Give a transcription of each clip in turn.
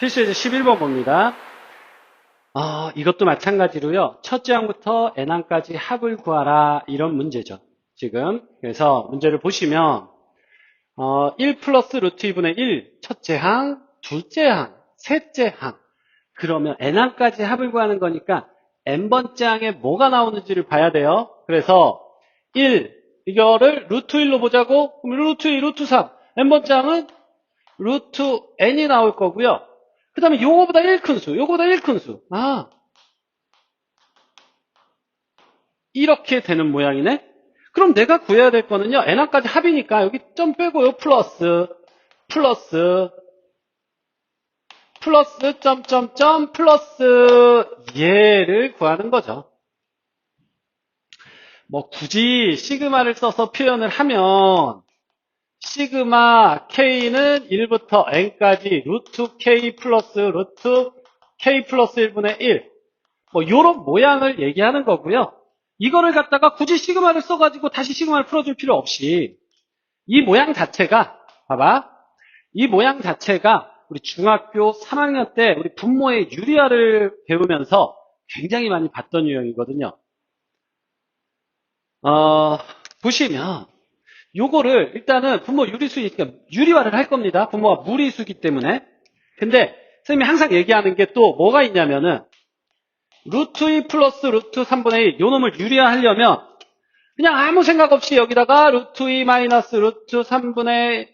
필수예제 11번 봅니다. 어, 이것도 마찬가지로요. 첫째 항부터 n항까지 합을 구하라 이런 문제죠. 지금 그래서 문제를 보시면 어, 1 플러스 루트 2분의 1 첫째 항, 둘째 항, 셋째 항 그러면 n항까지 합을 구하는 거니까 n번째 항에 뭐가 나오는지를 봐야 돼요. 그래서 1 이거를 루트 1로 보자고 그럼 루트 2, 루트 3 n번째 항은 루트 n이 나올 거고요. 그 다음에 요거보다 1큰 수, 요거보다 1큰 수. 아. 이렇게 되는 모양이네? 그럼 내가 구해야 될 거는요, n항까지 합이니까 여기 점 빼고요, 플러스, 플러스, 플러스, 점, 점, 점, 플러스, 얘를 구하는 거죠. 뭐, 굳이 시그마를 써서 표현을 하면, 시그마 K는 1부터 N까지 루트 K 플러스 루트 K 플러스 1분의 1. 뭐, 요런 모양을 얘기하는 거고요. 이거를 갖다가 굳이 시그마를 써가지고 다시 시그마를 풀어줄 필요 없이 이 모양 자체가, 봐봐. 이 모양 자체가 우리 중학교 3학년 때 우리 분모의 유리화를 배우면서 굉장히 많이 봤던 유형이거든요. 어, 보시면 요거를 일단은 분모 유리수니까 유리화를 할 겁니다. 분모가 무리수기 때문에. 근데 선생님이 항상 얘기하는 게 또 뭐가 있냐면은 루트 2 플러스 루트 3분의 1 요놈을 유리화하려면 그냥 아무 생각 없이 여기다가 루트 2 마이너스 루트 3분의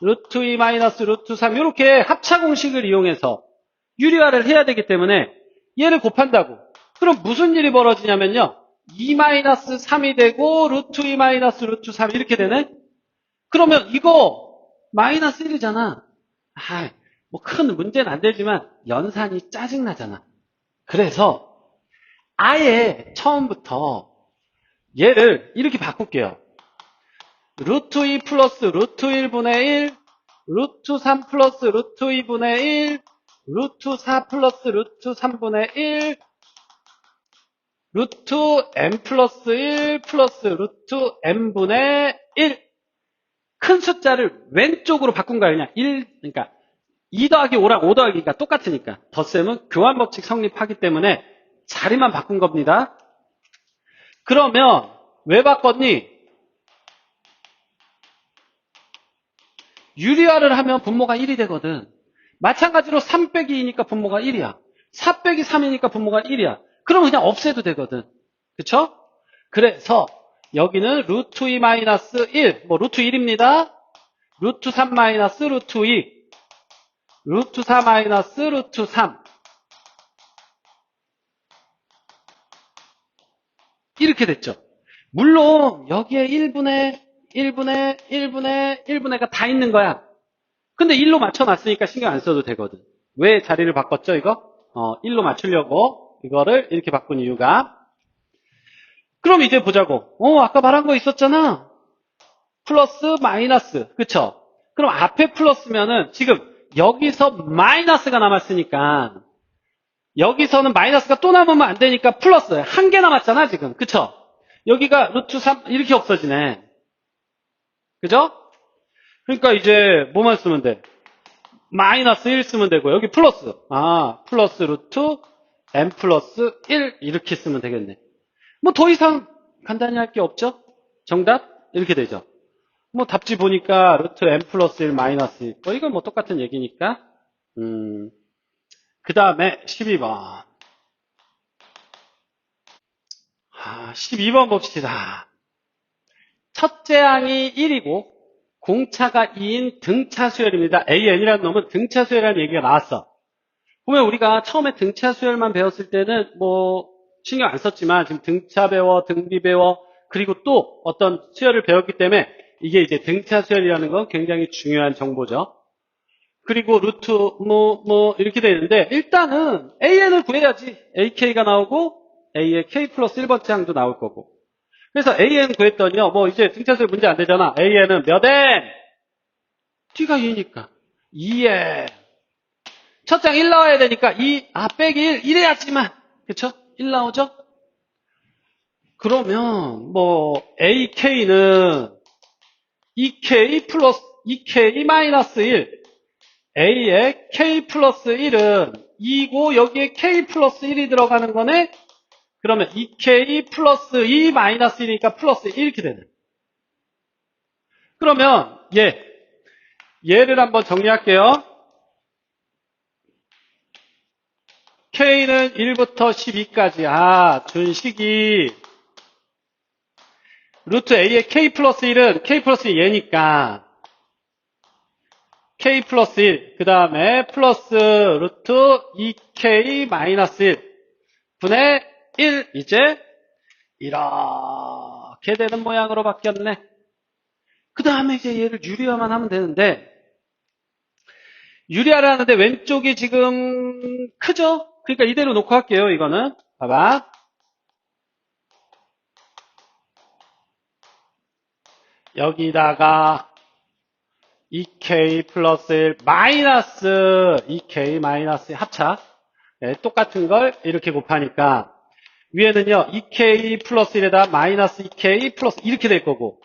루트 2 마이너스 루트 3 이렇게 합차 공식을 이용해서 유리화를 해야 되기 때문에 얘를 곱한다고. 그럼 무슨 일이 벌어지냐면요. 2 마이너스 3이 되고 루트 2 마이너스 루트 3 이렇게 되네? 그러면 이거 마이너스 1이잖아. 아, 뭐 큰 문제는 안 되지만 연산이 짜증나잖아. 그래서 아예 처음부터 얘를 이렇게 바꿀게요. 루트 2 플러스 루트 1분의 1, 루트 3 플러스 루트 2분의 1, 루트 4 플러스 루트 3분의 1, 루트 n 플러스 1 플러스 루트 n분의 1. 큰 숫자를 왼쪽으로 바꾼 거예요. 그냥 1, 그러니까 2 더하기 5랑 5 더하기가 똑같으니까. 덧셈은 교환 법칙 성립하기 때문에 자리만 바꾼 겁니다. 그러면 왜 바꿨니? 유리화를 하면 분모가 1이 되거든. 마찬가지로 3 빼기 2니까 분모가 1이야. 4 빼기 3이니까 분모가 1이야. 그럼 그냥 없애도 되거든. 그쵸? 그래서 여기는 루트 2 마이너스 1, 뭐 루트 1입니다. 루트 3 마이너스 루트 2, 루트 4 마이너스 루트 3. 이렇게 됐죠. 물론 여기에 1분의 1분의 1분의 1분의가 다 있는 거야. 근데 1로 맞춰놨으니까 신경 안 써도 되거든. 왜 자리를 바꿨죠, 이거? 어, 1로 맞추려고 이거를 이렇게 바꾼 이유가 그럼 이제 보자고. 어, 아까 말한 거 있었잖아. 플러스 마이너스. 그쵸? 그럼 앞에 플러스면은 지금 여기서 마이너스가 남았으니까 여기서는 마이너스가 또 남으면 안 되니까 플러스 한 개 남았잖아 지금 그쵸? 여기가 루트 3 이렇게 없어지네 그죠? 그러니까 이제 뭐만 쓰면 돼? 마이너스 1 쓰면 되고 여기 플러스 아 플러스 루트 n 플러스 1 이렇게 쓰면 되겠네. 뭐 더 이상 간단히 할 게 없죠? 정답? 이렇게 되죠. 뭐 답지 보니까 루트 n 플러스 1 마이너스 1 뭐 이건 뭐 똑같은 얘기니까. 음, 그 다음에 12번. 아, 12번 봅시다. 첫째 항이 1이고 공차가 2인 등차 수열입니다. AN이라는 놈은 등차 수열이라는 얘기가 나왔어 보면 우리가 처음에 등차 수열만 배웠을 때는 뭐 신경 안 썼지만 지금 등차 배워 등비 배워 그리고 또 어떤 수열을 배웠기 때문에 이게 이제 등차 수열이라는 건 굉장히 중요한 정보죠. 그리고 루트 뭐뭐 이렇게 되는데 일단은 AN을 구해야지. AK가 나오고 A의 K 플러스 1번째 항도 나올 거고. 그래서 AN 구했더니요. 뭐 이제 등차 수열 문제 안 되잖아. AN은 몇 N? T가 2니까 2N. 첫 장 1 나와야 되니까 2, 아 빼기 1 이래야지만 그쵸? 1 나오죠? 그러면 뭐 AK는 2K 플러스 2K 마이너스 1 A에 K 플러스 1은 2고 여기에 K 플러스 1이 들어가는 거네? 그러면 2K 플러스 2 마이너스 1이니까 플러스 1 이렇게 되는. 그러면 얘, 얘를 한번 정리할게요. K는 1부터 12까지. 아, 준식이. 루트 A의 K 플러스 1은 K 플러스 1 얘니까. K 플러스 1. 그 다음에 플러스 루트 2K 마이너스 1. 분의 1. 이제 이렇게 되는 모양으로 바뀌었네. 그 다음에 이제 얘를 유리화만 하면 되는데, 유리화를 하는데 왼쪽이 지금 크죠? 그러니까 이대로 놓고 할게요, 이거는. 봐봐. 여기다가 2k 플러스 1 마이너스 2k 마이너스 합차. 네, 똑같은 걸 이렇게 곱하니까 위에는요 2k 플러스 1에다 마이너스 2k 플러스 이렇게 될 거고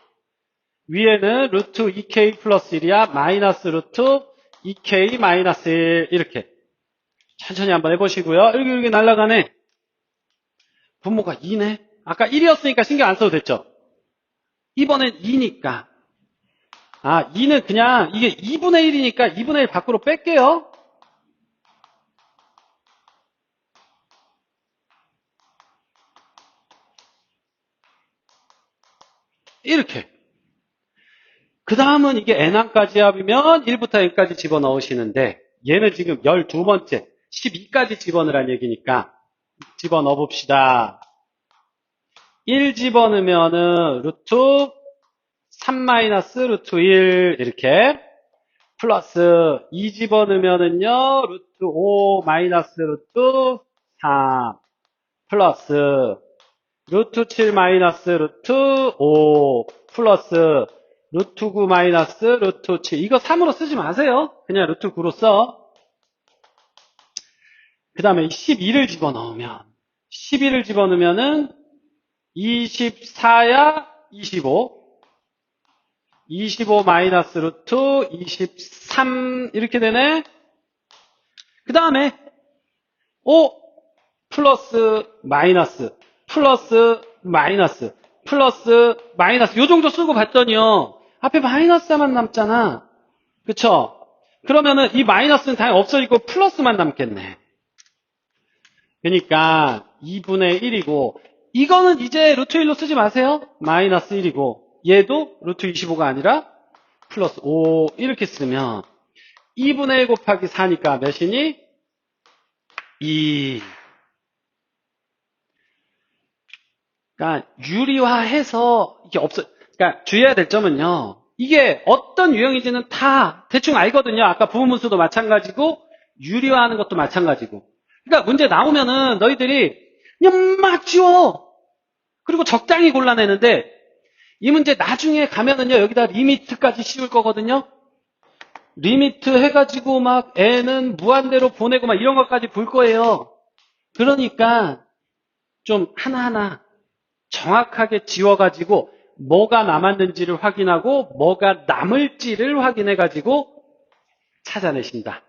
위에는 루트 2k 플러스 1이야 마이너스 루트 2k 마이너스 1 이렇게 천천히 한번 해보시고요. 여기 여기 날아가네. 분모가 2네. 아까 1이었으니까 신경 안 써도 됐죠. 이번엔 2니까. 아, 2는 그냥 이게 2분의 1이니까 2분의 1 밖으로 뺄게요. 이렇게. 그 다음은 이게 n항까지 합이면 1부터 n까지 집어넣으시는데 얘는 지금 12번째 12까지 집어넣으란 얘기니까 집어넣어 봅시다. 1 집어넣으면은 루트 3 마이너스 루트 1 이렇게 플러스 2 집어넣으면은요 루트 5 마이너스 루트 3 플러스 루트 7 마이너스 루트 5 플러스 루트 9 마이너스 루트 7 이거 3으로 쓰지 마세요. 그냥 루트 9로 써. 그 다음에 12를 집어넣으면 11을 집어넣으면은 24야 25 25 마이너스 루트 23 이렇게 되네. 그 다음에 5 플러스 마이너스 플러스 마이너스 플러스 마이너스. 요 정도 쓰고 봤더니요. 앞에 마이너스만 남잖아. 그쵸? 그러면은 이 마이너스는 당연히 없어지고 플러스만 남겠네 그러니까 2분의 1이고 이거는 이제 루트 1로 쓰지 마세요. 마이너스 1이고 얘도 루트 25가 아니라 플러스 5 이렇게 쓰면 2분의 1 곱하기 4니까 몇이니? 2 그러니까 유리화해서 이게 없어 그러니까 주의해야 될 점은요. 이게 어떤 유형인지는 다 대충 알거든요. 아까 부분문수도 마찬가지고 유리화하는 것도 마찬가지고 그러니까 문제 나오면은 너희들이 그냥 막 지워. 그리고 적당히 골라내는데 이 문제 나중에 가면은요 여기다 리미트까지 씌울 거거든요. 리미트 해가지고 막 애는 무한대로 보내고 막 이런 것까지 볼 거예요. 그러니까 좀 하나하나 정확하게 지워가지고 뭐가 남았는지를 확인하고 뭐가 남을지를 확인해가지고 찾아내신다.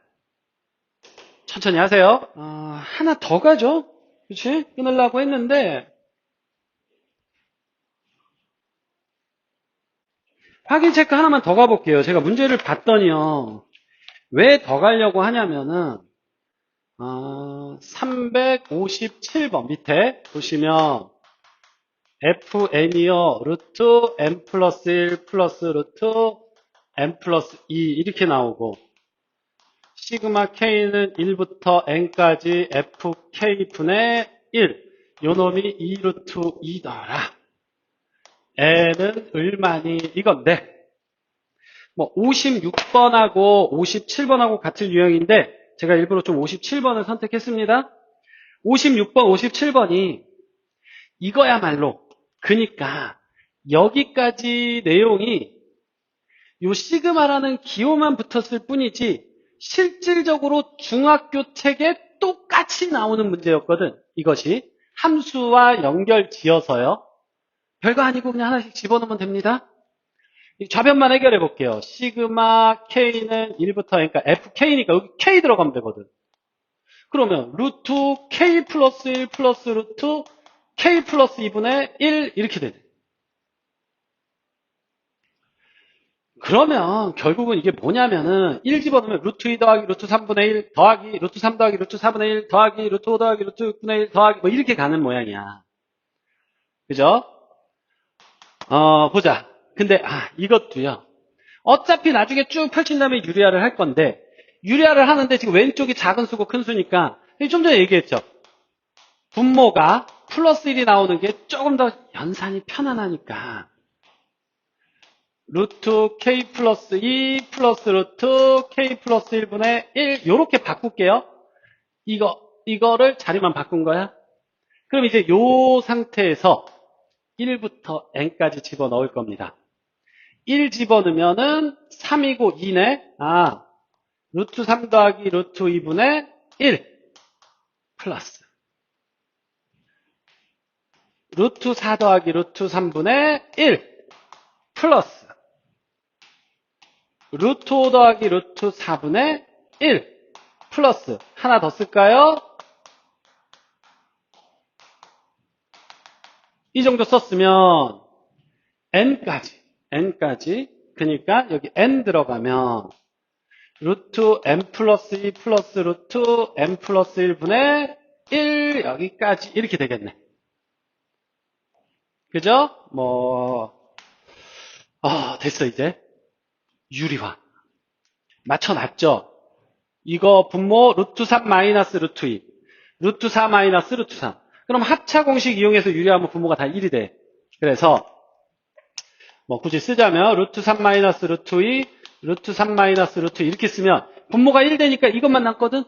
천천히 하세요. 어, 하나 더 가죠? 그치? 끊으려고 했는데, 확인 체크 하나만 더 가볼게요. 제가 문제를 봤더니요. 왜 더 가려고 하냐면은, 어, 357번 밑에 보시면, fn이요, 루트 n 플러스 1 플러스 루트 n 플러스 2 이렇게 나오고, 시그마 k는 1부터 n까지 fk분의 1. 요 놈이 2루트 2더라. n은 을만이 이건데 뭐 56번하고 57번하고 같은 유형인데 제가 일부러 좀 57번을 선택했습니다. 56번, 57번이 이거야말로 그니까 여기까지 내용이 요 시그마라는 기호만 붙었을 뿐이지 실질적으로 중학교 책에 똑같이 나오는 문제였거든. 이것이 함수와 연결 지어서요. 별거 아니고 그냥 하나씩 집어넣으면 됩니다. 이 좌변만 해결해 볼게요. 시그마 K는 1부터, 그러니까 FK니까 여기 K 들어가면 되거든. 그러면 루트 K 플러스 1 플러스 루트 K 플러스 2분의 1 이렇게 되네. 그러면 결국은 이게 뭐냐면은 1 집어넣으면 루트 2 더하기 루트 3분의 1 더하기 루트 3 더하기 루트 4분의 1 더하기 루트 5 더하기 루트 6분의 1 더하기 뭐 이렇게 가는 모양이야. 그죠? 어, 보자. 근데, 아, 이것도요. 어차피 나중에 쭉 펼친 다음에 유리화를 할 건데, 유리화를 하는데 지금 왼쪽이 작은 수고 큰 수니까, 좀 전에 얘기했죠. 분모가 플러스 1이 나오는 게 조금 더 연산이 편안하니까, 루트 k 플러스 2 플러스 루트 k 플러스 1분의 1, 요렇게 바꿀게요. 이거, 이거를 자리만 바꾼 거야. 그럼 이제 요 상태에서 1부터 n까지 집어넣을 겁니다. 1 집어넣으면은 3이고 2네. 아, 루트 3 더하기 루트 2분의 1 플러스 루트 4 더하기 루트 3분의 1 플러스 루트 5 더하기 루트 4분의 1 플러스 하나 더 쓸까요? 이 정도 썼으면 n까지 n까지 그러니까 여기 n 들어가면 루트 n 플러스 2 플러스 루트 n 플러스 1분의 1 여기까지 이렇게 되겠네. 그죠? 뭐 아, 됐어 이제 유리화 맞춰놨죠? 이거 분모 루트 3 마이너스 루트 2 루트 4 마이너스 루트 3 그럼 합차 공식 이용해서 유리하면 분모가 다 1이 돼. 그래서 뭐 굳이 쓰자면 루트 3 마이너스 루트 2 루트 3 마이너스 루트 2 이렇게 쓰면 분모가 1 되니까 이것만 남거든.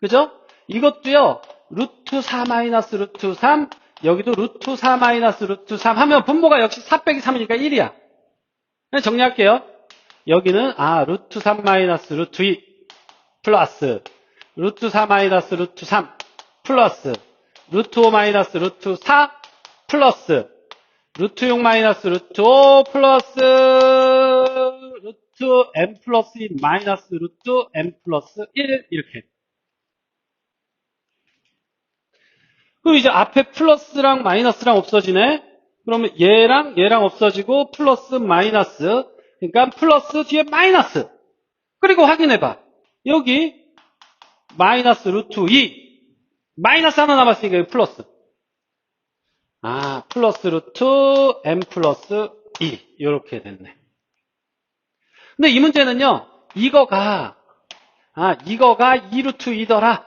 그죠? 이것도요. 루트 4 마이너스 루트 3 여기도 루트 4 마이너스 루트 3 하면 분모가 역시 4 빼기 3이니까 1이야. 정리할게요. 여기는 아 루트 3 마이너스 루트 2 플러스 루트 4 마이너스 루트 3 플러스 루트 5 마이너스 루트 4 플러스 루트 6 마이너스 루트 5 플러스 루트 n 플러스 2 마이너스 루트 n 플러스 1 이렇게. 그럼 이제 앞에 플러스랑 마이너스랑 없어지네? 그러면 얘랑 얘랑 없어지고 플러스 마이너스 그러니까 플러스 뒤에 마이너스. 그리고 확인해봐. 여기 마이너스 루트 2 마이너스 하나 남았으니까 여기 플러스. 아 플러스 루트 n 플러스 2 이렇게 됐네. 근데 이 문제는요 이거가 아 이거가 2루트 2더라.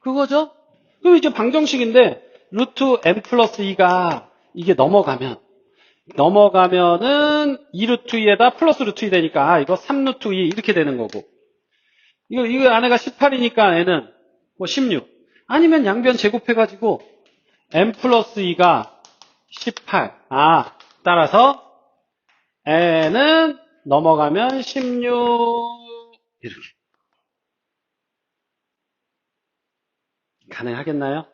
그거죠? 그럼 이제 방정식인데 루트 n 플러스 2가 이게 넘어가면 넘어가면은 2루트 2에다 플러스 루트 2 되니까 아, 이거 3루트 2 이렇게 되는 거고 이거 이거 안에가 18이니까 n은 뭐 16. 아니면 양변 제곱해 가지고 n 플러스 2가 18. 아 따라서 n은 넘어가면 16 이렇게 가능하겠나요?